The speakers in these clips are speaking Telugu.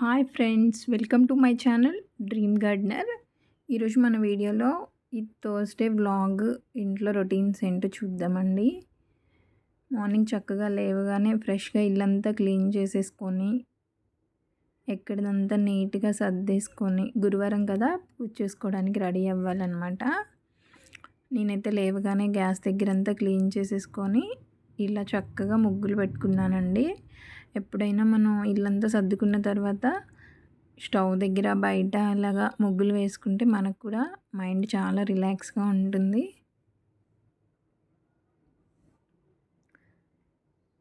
Hi friends welcome to my channel Dream Gardener. ఈరోజు మన వీడియోలో ఈ థర్స్డే వ్లాగ్ ఇంట్లో రొటీన్స్ ఏంటో చూద్దామండి. మార్నింగ్ చక్కగా లేవగానే ఫ్రెష్గా ఇల్లంతా క్లీన్ చేసేసుకొని ఎక్కడిదంతా నీట్గా సర్దేసుకొని గురువారం కదా పూజ చేసుకోవడానికి రెడీ అవ్వాలన్నమాట. నేనైతే లేవగానే గ్యాస్ దగ్గరంతా క్లీన్ చేసేసుకొని ఇలా చక్కగా ముగ్గులు పెట్టుకున్నానండి. ఎప్పుడైనా మనం ఇల్లంతా సర్దుకున్న తర్వాత స్టవ్ దగ్గర బయట అలాగా ముగ్గులు వేసుకుంటే మనకు కూడా మైండ్ చాలా రిలాక్స్గా ఉంటుంది.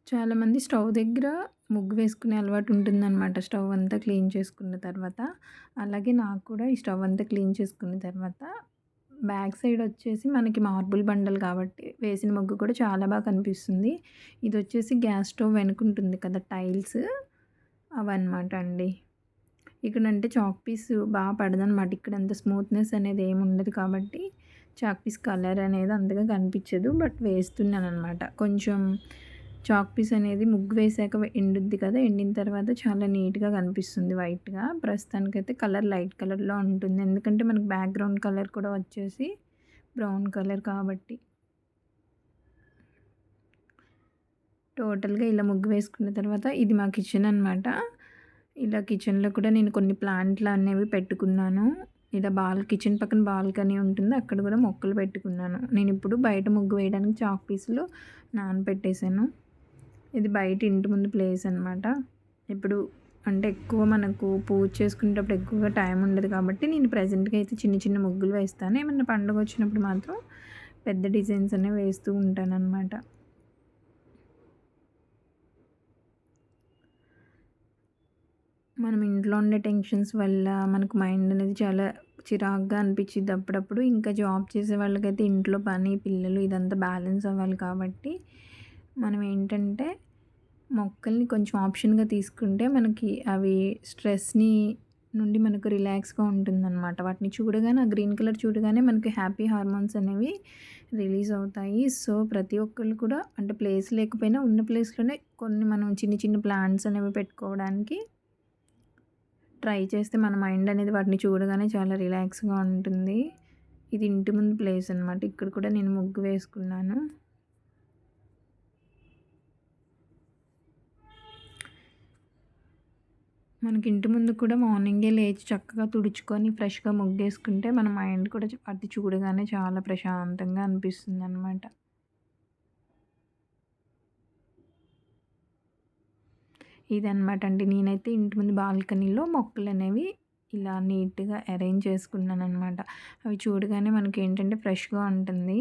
చాలామంది స్టవ్ దగ్గర ముగ్గు వేసుకునే అలవాటు ఉంటుందన్నమాట. స్టవ్ అంతా క్లీన్ చేసుకున్న తర్వాత. అలాగే నాకు కూడా ఈ స్టవ్ అంతా క్లీన్ చేసుకున్న తర్వాత బ్యాక్ సైడ్ వచ్చేసి మనకి మార్బుల్ బండలు కాబట్టి వేసిన ముగ్గు కూడా చాలా బాగా కనిపిస్తుంది. ఇది వచ్చేసి గ్యాస్ స్టవ్ వెనుకుంటుంది కదా టైల్స్ అవన్నమాట అండి. ఇక్కడ అంటే చాక్ పీస్ బాగా పడదనమాట ఇక్కడ అంత స్మూత్నెస్ అనేది ఏమి ఉండదు కాబట్టి చాక్ పీస్ కలర్ అనేది అంతగా కనిపించదు. బట్ వేస్తున్నాను అనమాట కొంచెం చాక్ పీస్ అనేది ముగ్గు వేసాక ఎండుద్ది కదా ఎండిన తర్వాత చాలా నీట్గా కనిపిస్తుంది వైట్గా. ప్రస్తుతానికైతే కలర్ లైట్ కలర్లో ఉంటుంది. ఎందుకంటే మనకు బ్యాక్గ్రౌండ్ కలర్ కూడా వచ్చేసి బ్రౌన్ కలర్ కాబట్టి. టోటల్గా ఇలా ముగ్గు వేసుకున్న తర్వాత ఇది మా కిచెన్ అనమాట ఇలా కిచెన్లో కూడా నేను కొన్ని ప్లాంట్లు అనేవి పెట్టుకున్నాను. ఇలా బాల్ కిచెన్ పక్కన బాల్కనీ ఉంటుంది. అక్కడ కూడా మొక్కలు పెట్టుకున్నాను. నేను ఇప్పుడు బయట ముగ్గు వేయడానికి చాక్ పీసులు నానబెట్టేశాను ఇది బయట ఇంటి ముందు ప్లేస్ అనమాట ఇప్పుడు అంటే ఎక్కువ మనకు పూజ చేసుకునేటప్పుడు ఎక్కువగా టైం ఉండదు కాబట్టి నేను ప్రజెంట్గా అయితే చిన్న చిన్న ముగ్గులు వేస్తాను. ఏమన్నా పండుగ వచ్చినప్పుడు మాత్రం పెద్ద డిజైన్స్ అనేవి వేస్తూ ఉంటాను అనమాట మనం ఇంట్లో ఉండే టెన్షన్స్ వల్ల మనకు మైండ్ అనేది చాలా చిరాగ్గా అనిపించింది అప్పుడప్పుడు. ఇంకా జాబ్ చేసే వాళ్ళకైతే ఇంట్లో పని పిల్లలు ఇదంతా బ్యాలెన్స్ అవ్వాలి కాబట్టి మనం ఏంటంటే మొక్కల్ని కొంచెం ఆప్షన్గా తీసుకుంటే మనకి అవి స్ట్రెస్ని నుండి మనకు రిలాక్స్గా ఉంటుందన్నమాట. వాటిని చూడగానే ఆ గ్రీన్ కలర్ చూడగానే మనకి హ్యాపీ హార్మోన్స్ అనేవి రిలీజ్ అవుతాయి. సో ప్రతి ఒక్కళ్ళు కూడా అంటే ప్లేస్ లేకపోయినా ఉన్న ప్లేస్లోనే కొన్ని మనం చిన్న చిన్న ప్లాంట్స్ అనేవి పెట్టుకోవడానికి ట్రై చేస్తే మన మైండ్ అనేది వాటిని చూడగానే చాలా రిలాక్స్గా ఉంటుంది. ఇది ఇంటి ముందు ప్లేస్ అనమాట ఇక్కడ కూడా నేను ముగ్గు వేసుకున్నాను. మనకి ఇంటి ముందు కూడా మార్నింగే లేచి చక్కగా తుడుచుకొని ఫ్రెష్గా ముగ్గేసుకుంటే మన మైండ్ కూడా అది చూడగానే చాలా ప్రశాంతంగా అనిపిస్తుంది అనమాట ఇదనమాట అండి. నేనైతే ఇంటి ముందు బాల్కనీలో మొక్కలు అనేవి ఇలా నీట్గా అరేంజ్ చేసుకున్నాను అనమాట అవి చూడగానే మనకి ఏంటంటే ఫ్రెష్గా ఉంటుంది.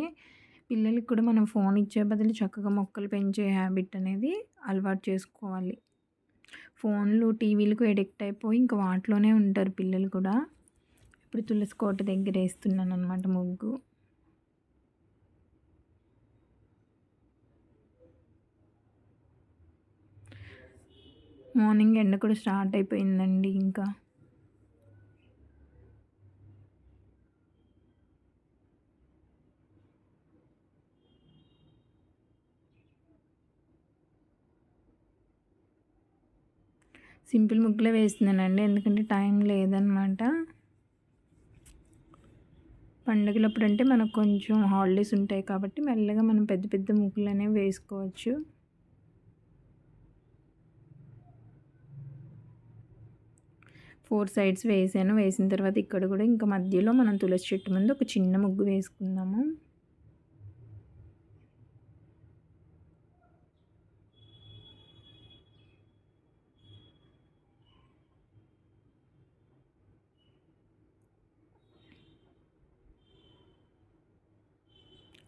పిల్లలకి కూడా మనం ఫోన్ ఇచ్చే బదులు చక్కగా మొక్కలు పెంచే హ్యాబిట్ అనేది అలవాటు చేసుకోవాలి. ఫోన్లు టీవీలకు ఎడిక్ట్ అయిపోయి ఇంకా వాటిలోనే ఉంటారు పిల్లలు కూడా. ఇప్పుడు తులసి కోట దగ్గర వేస్తున్నాను అనమాట ముగ్గు. మార్నింగ్ ఎండ కూడా స్టార్ట్ అయిపోయిందండి ఇంకా. సింపుల్ ముగ్గులే వేస్తున్నానండి. ఎందుకంటే టైం లేదనమాట. పండుగలప్పుడు అంటే మనకు కొంచెం హాలిడేస్ ఉంటాయి కాబట్టి మెల్లగా మనం పెద్ద పెద్ద ముగ్గులు అనేవి వేసుకోవచ్చు. ఫోర్ సైడ్స్ వేసాను. వేసిన తర్వాత ఇక్కడ కూడా ఇంకా మధ్యలో మనం తులసి చెట్టు ముందు ఒక చిన్న ముగ్గు వేసుకుందాము.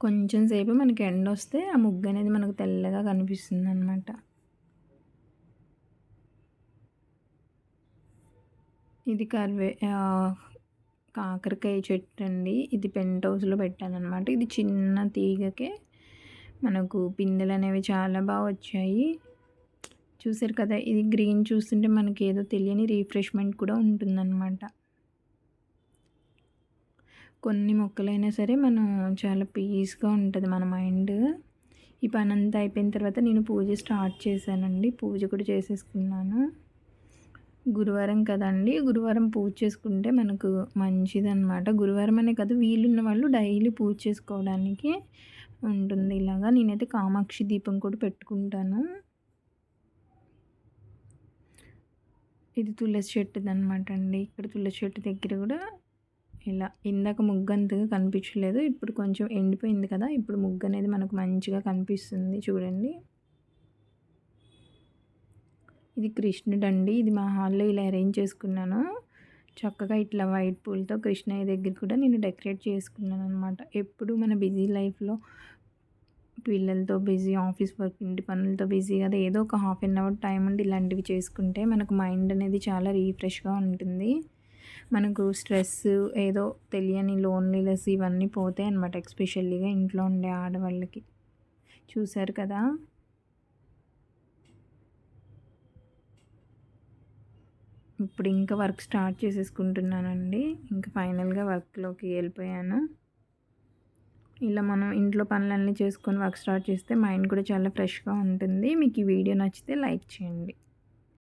కొంచెం సేపు మనకి ఎండ వస్తే ఆ ముగ్గు అనేది మనకు తెల్లగా కనిపిస్తుంది అనమాట ఇది కరివే కాకరకాయ చెట్టు అండి. ఇది పెంట్ హౌస్లో పెట్టానమాట ఇది చిన్న తీగకే మనకు పిందెలు అనేవి చాలా బాగా వచ్చాయి. చూసారు కదా ఇది గ్రీన్ చూస్తుంటే మనకి ఏదో తెలియని రీఫ్రెష్మెంట్ కూడా ఉంటుందన్నమాట. కొన్ని మొక్కలైనా సరే మనం చాలా పీస్గా ఉంటుంది మన మైండ్ ఈ పని అంతా అయిపోయిన తర్వాత నేను పూజ స్టార్ట్ చేశానండి పూజ కూడా చేసేసుకున్నాను గురువారం కదండీ! గురువారం పూజ చేసుకుంటే మనకు మంచిదన్నమాట గురువారం అనే కాదు వీలున్న వాళ్ళు డైలీ పూజ చేసుకోవడానికి ఉంటుంది ఇలాగా. నేనైతే కామాక్షి దీపం కూడా పెట్టుకుంటాను. ఇది తులసి చెట్టుది అనమాట అండి. ఇక్కడ తులసి చెట్టు దగ్గర కూడా ఇలా ఇందాక ముగ్గు అంతగా కనిపించలేదు. ఇప్పుడు కొంచెం ఎండిపోయింది కదా! ఇప్పుడు ముగ్గు అనేది మనకు మంచిగా కనిపిస్తుంది చూడండి. ఇది కృష్ణుడండి. ఇది మా హాల్‌లో ఇలా అరేంజ్ చేసుకున్నాను. చక్కగా ఇట్లా వైట్ పూలతో కృష్ణయ్య దగ్గర కూడా నేను డెకరేట్ చేసుకున్నాను అనమాట ఎప్పుడు మన బిజీ లైఫ్‌లో పిల్లలతో బిజీ, ఆఫీస్ వర్క్, ఇంటి పనులతో బిజీ కదా! ఏదో ఒక హాఫ్ అన్ అవర్ టైం ఉండి ఇలాంటివి చేసుకుంటే మనకు మైండ్ అనేది చాలా రీఫ్రెష్గా ఉంటుంది. మనకు స్ట్రెస్ ఏదో తెలియని లోన్లీనెస్ ఇవన్నీ పోతాయి అనమాట ఎస్పెషల్లీగా ఇంట్లో ఉండే ఆడవాళ్ళకి. చూశారు కదా! ఇప్పుడు ఇంకా వర్క్ స్టార్ట్ చేసేసుకుంటున్నానండి. ఇంకా ఫైనల్‌గా వర్క్‌లోకి వెళ్ళిపోయాను. ఇలా మనం ఇంట్లో పనులన్నీ చేసుకొని వర్క్ స్టార్ట్ చేస్తే మైండ్ కూడా చాలా ఫ్రెష్‌గా ఉంటుంది. మీకు ఈ వీడియో నచ్చితే లైక్ చేయండి.